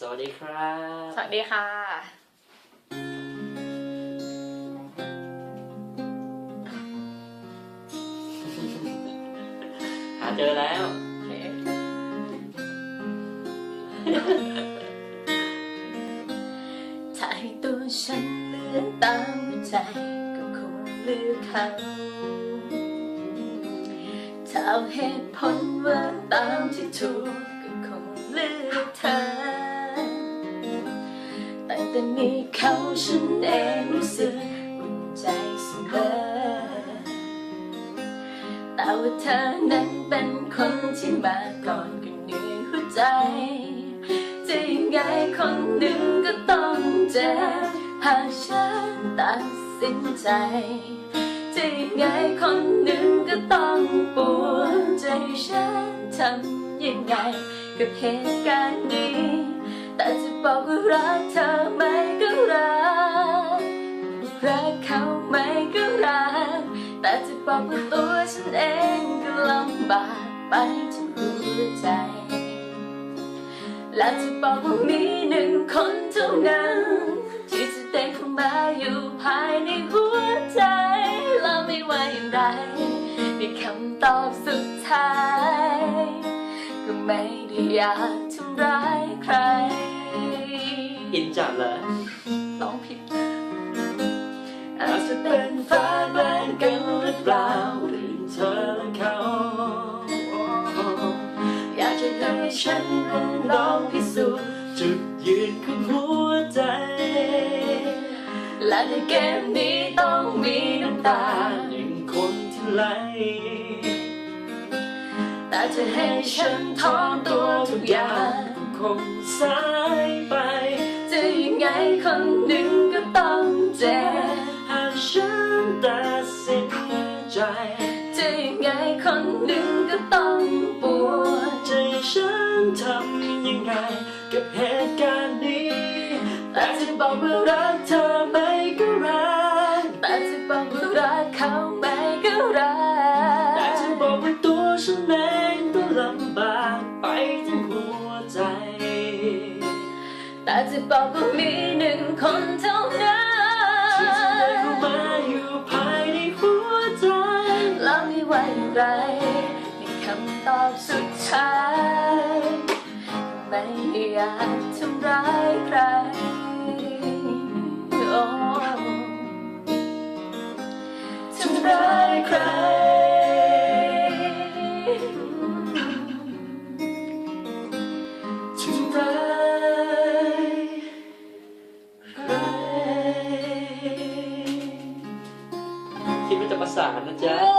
สวัสดีครับ สวัสดีค่ะ หาเจอแล้ว โอเคถ้าให้ตัวฉันเลือกตามหัวใจก็คงเลือกเขาถ้าเอาเหตุผลว่าตามที่ถูกก็คงเลือกเธอตั้ง แต่มีเขาฉันเองรู้สึกอุ่นใจเสมอ แต่ว่าเธอนั้นเป็นคนที่มาก่อนก็เหนื่อยหัวใจ จะยังไงคนหนึ่งก็ต้องเจ็บหากฉันตัดสินใจจะยังไงคนหนึ่งก็ต้องปวดใจฉันทำยังไงกับเหตุการณ์นี้ แต่จะบอกว่ารักเธอ ไม่ก็รักแต่จะบอกว่าตัวฉันเองก็ลำบากไปทั้งหัวใจ และจะบอกว่ามีหนึ่งคนเท่านั้น ที่จะเดินเข้ามาอยู่ภายในหัวใจแล้วไม่ว่าอย่างไรในคำตอบสุดท้าย ก็ไม่ได้อยากทำร้ายใคร อินจัดเลยร้องผิดอ จะเป็นฟ้าแรงกันหรือเปล่าหรือเธอและเขา อยากจะให้ฉันนั้นลองพิสูจน์จุดยืนของหัวใจ และในเกมนี้ต้องมีน้ำตาหนึ่งคนที่ไหลแต่จะให้ฉันทอนตัวทุกอย่างคงสายไป จะยังไงคนหนึ่ง จจะยังไงคนหนึ่งก็ต้องปวดใจฉันทำยังไง กับเหตุการณ์นี้ แต่จะบอกว่ารักเธอไม่ก็รักแต่จะบอกว่ารักเขาไม่ก็รักแต่จะบอกว่าตัวฉันเองก็ลำบากไปทั้งหัวใจ แต่จะบอกว่ามีหนึ่งคนเท่านั้น อบสุดท้าย ไม่อยากทำร้ายใครโอ้ทำร้ายใคร ทำร้ายใคร คิดว่าจะประสานนะจ๊ะ โอ้